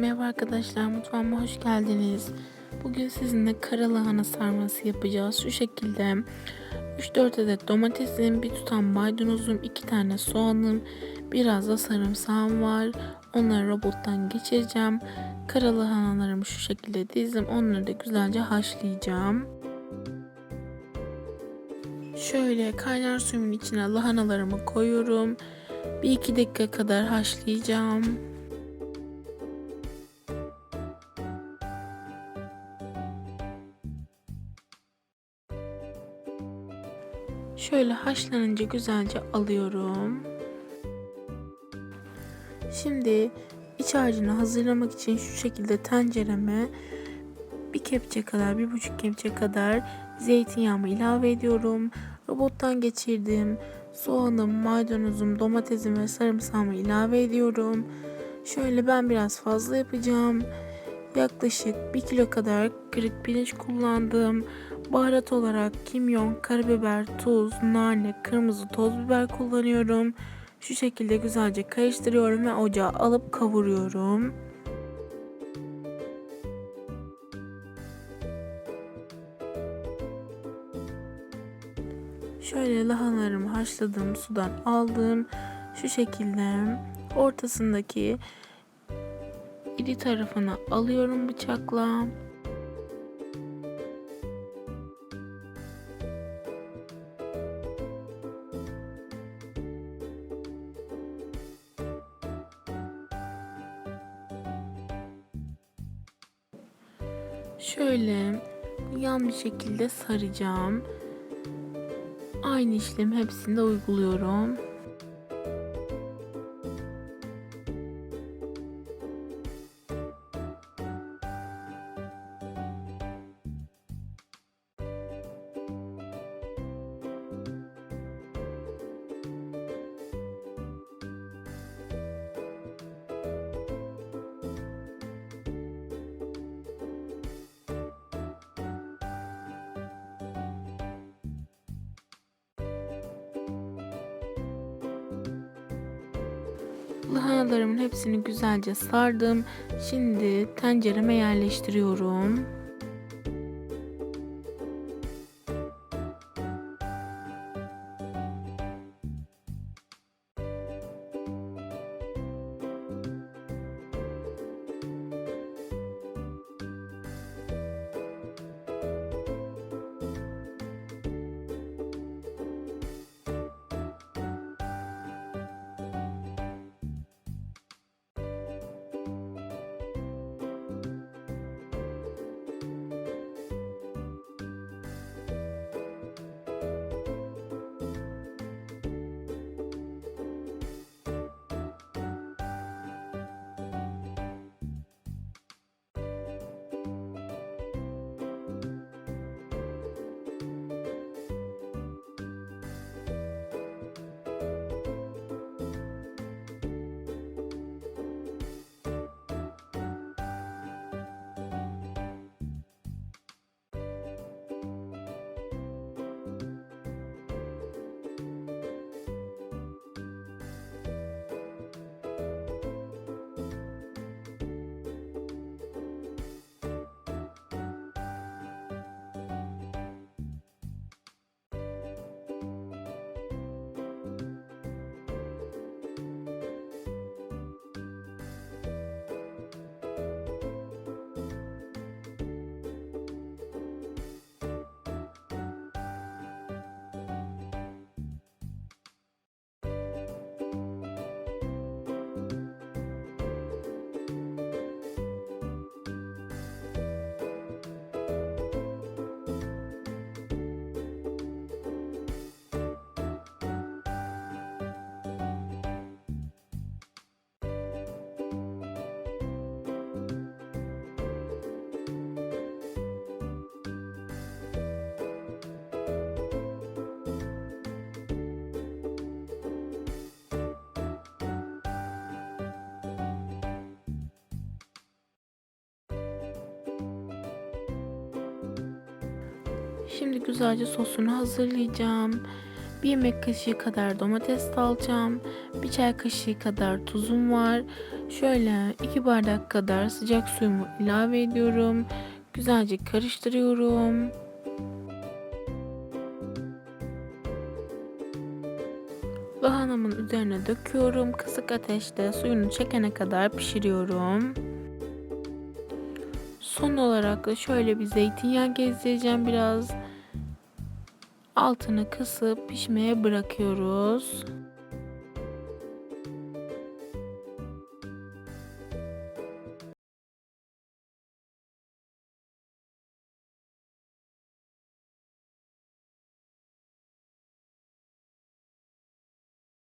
Merhaba arkadaşlar mutfağıma hoş geldiniz. Bugün sizinle kara lahana sarması yapacağız. Şu şekilde 3-4 adet domatesim, bir tutam maydanozum, 2 tane soğanım, biraz da sarımsağım var. Onları robottan geçireceğim. Kara lahanalarımı şu şekilde dizdim. Onları da güzelce haşlayacağım. Şöyle kaynar suyun içine lahanalarımı koyuyorum. Bir iki dakika kadar haşlayacağım. Şöyle haşlanınca güzelce alıyorum. Şimdi iç harcını hazırlamak için şu şekilde tencereme bir kepçe kadar, bir buçuk kepçe kadar zeytinyağımı ilave ediyorum. Robottan geçirdim. Soğanım, maydanozum, domatesim ve sarımsağımı ilave ediyorum. Şöyle ben biraz fazla yapacağım. Yaklaşık 1 kilo kadar kırık pirinç kullandım. Baharat olarak kimyon, karabiber, tuz, nane, kırmızı toz biber kullanıyorum. Şu şekilde güzelce karıştırıyorum ve ocağa alıp kavuruyorum. Şöyle lahanalarımı haşladığım sudan aldım. Şu şekilde ortasındaki iri tarafını alıyorum bıçakla. Şöyle yan bir şekilde saracağım. Aynı işlemi hepsinde uyguluyorum. Lahanalarımın hepsini güzelce sardım. Şimdi tencereme yerleştiriyorum. Şimdi güzelce sosunu hazırlayacağım. Bir yemek kaşığı kadar domates salçam, bir çay kaşığı kadar tuzum var. Şöyle iki bardak kadar sıcak suyumu ilave ediyorum. Güzelce karıştırıyorum. Lahanamın üzerine döküyorum. Kısık ateşte suyunu çekene kadar pişiriyorum. Son olarak da şöyle bir zeytinyağı gezdireceğim biraz. Altını kısıp pişmeye bırakıyoruz.